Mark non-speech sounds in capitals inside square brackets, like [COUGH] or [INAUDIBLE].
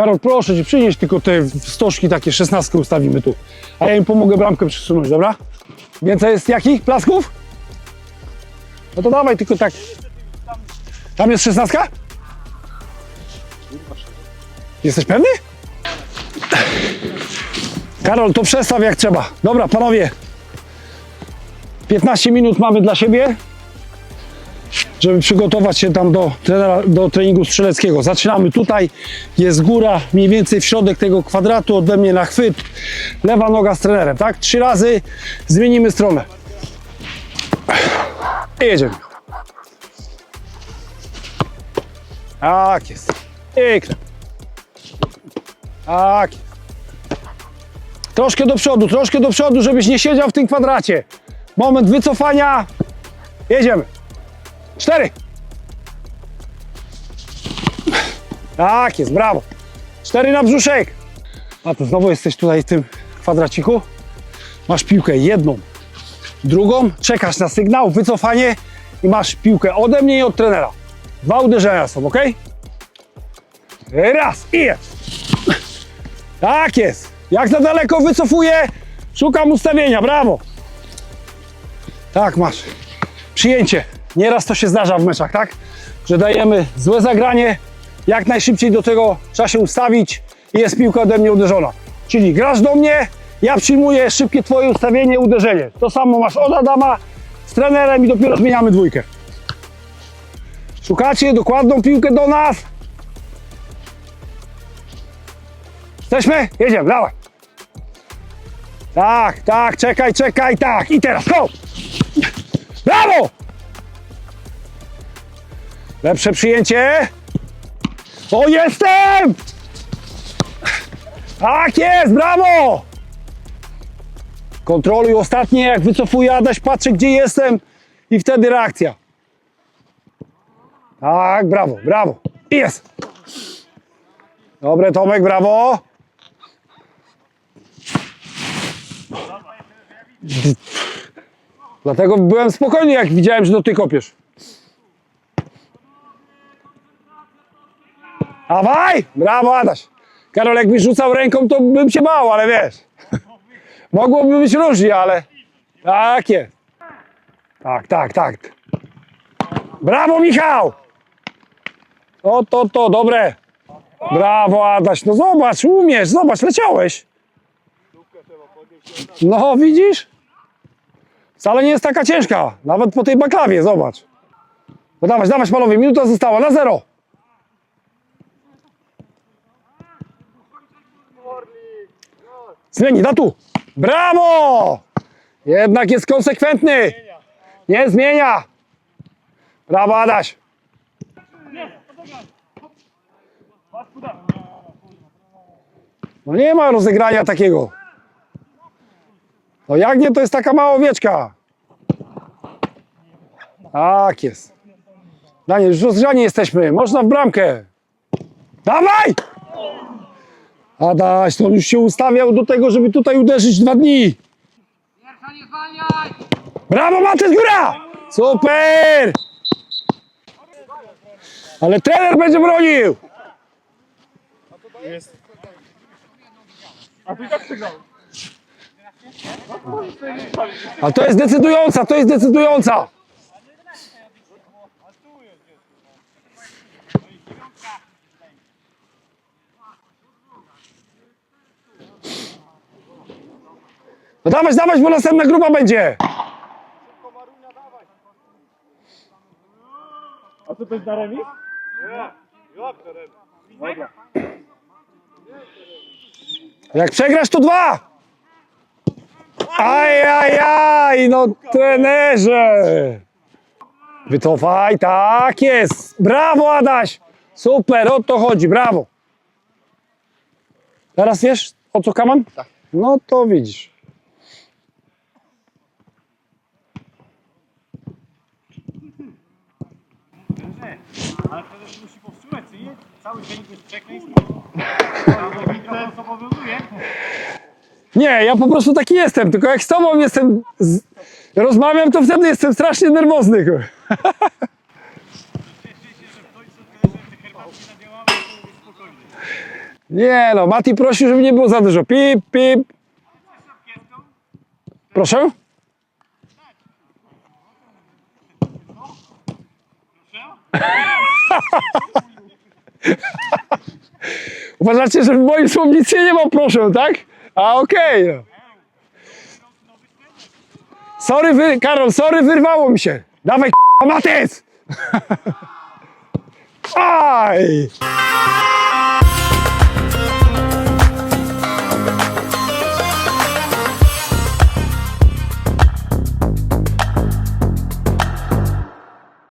Karol, proszę cię, przynieś tylko te stożki takie, szesnastkę ustawimy tu. A ja im pomogę bramkę przesunąć, dobra? Więcej jest jakich plasków? No to dawaj tylko tak. Tam jest szesnastka? Jesteś pewny? Karol, to przestaw jak trzeba. Dobra, panowie. 15 minut mamy dla siebie, żeby przygotować się tam do, do treningu strzeleckiego. Zaczynamy tutaj, jest góra, mniej więcej w środek tego kwadratu, ode mnie na chwyt, lewa noga z trenerem, tak? Trzy razy zmienimy stronę. I jedziemy. Tak jest. I klep. Tak jest. Troszkę do przodu, troszkę do przodu, żebyś nie siedział w tym kwadracie. Moment wycofania. Jedziemy. Cztery. Tak jest, brawo. Cztery na brzuszek. A to znowu jesteś tutaj w tym kwadraciku. Masz piłkę jedną, drugą, czekasz na sygnał, wycofanie i masz piłkę ode mnie i od trenera. Dwa uderzenia są, ok? Raz i jest. Tak jest. Jak za daleko wycofuję, szukam ustawienia, brawo. Tak, masz. Przyjęcie. Nieraz to się zdarza w meczach, tak? Że dajemy złe zagranie, jak najszybciej do tego trzeba się ustawić i jest piłka ode mnie uderzona. Czyli grasz do mnie, ja przyjmuję szybkie twoje ustawienie, uderzenie. To samo masz od Adama z trenerem i dopiero zmieniamy dwójkę. Szukacie dokładną piłkę do nas. Jesteśmy? Jedziemy, dawaj. Tak, tak, czekaj, czekaj, tak. I teraz, go! Brawo! Lepsze przyjęcie. O, jestem! Tak jest, brawo! Kontroluj ostatnie, jak wycofuję Adaś, patrzę gdzie jestem i wtedy reakcja. Tak, brawo, brawo. Jest. Dobre, Tomek, brawo. Dlatego byłem spokojny, jak widziałem, że do ty kopiesz. Dawaj! Brawo, Adaś. Karol, jakbyś rzucał ręką, to bym się bał, ale wiesz. [LAUGHS] Mogłoby być różnie, ale tak jest. Tak, tak, tak. Brawo, Michał! O, to, to, dobre. Brawo, Adaś. No zobacz, umiesz, zobacz, leciałeś. No, widzisz? Wcale nie jest taka ciężka. Nawet po tej baklawie, zobacz. No dawać, dawać panowie, minuta została na zero. Zmieni, da tu. Brawo! Jednak jest konsekwentny. Nie zmienia. Brawo, Adaś. No nie ma rozegrania takiego. No jak nie, to jest taka mała owieczka. Tak jest. Daniel, już rozgrzani jesteśmy. Można w bramkę. Dawaj! Adaś, to on już się ustawiał do tego, żeby tutaj uderzyć dwa dni. Pierwsza nie zwalniaj! Brawo, Matys, góra! Super! Ale trener będzie bronił! A to jest decydująca, to jest decydująca! No dawać, dawać, bo następna grupa będzie! A co to jest na remis? Jak przegrasz, to dwa! Aj, aj, aj, no trenerze! Wycofaj, tak jest! Brawo, Adaś! Super, o to chodzi, brawo! Teraz wiesz, o co kaman? Tak. No to widzisz. Ale prezes musi powstrzymać, nie? Cały dzień jest przekleństwo. Nie, ja po prostu taki jestem, tylko jak z tobą jestem, z... rozmawiam, to wtedy jestem strasznie nerwozny. Cieszę się, że w końcu te herbatki nadziałamy. Nie no, Mati prosił, żeby nie było za dużo. Pip, pip. Proszę? [LAUGHS] Uważacie, że w moim słownictwie nie ma proszę, tak? A okej. no. Sorry, wy, Karol, sorry, wyrwało mi się. Dawaj, k***a, Matys! [LAUGHS] Aj!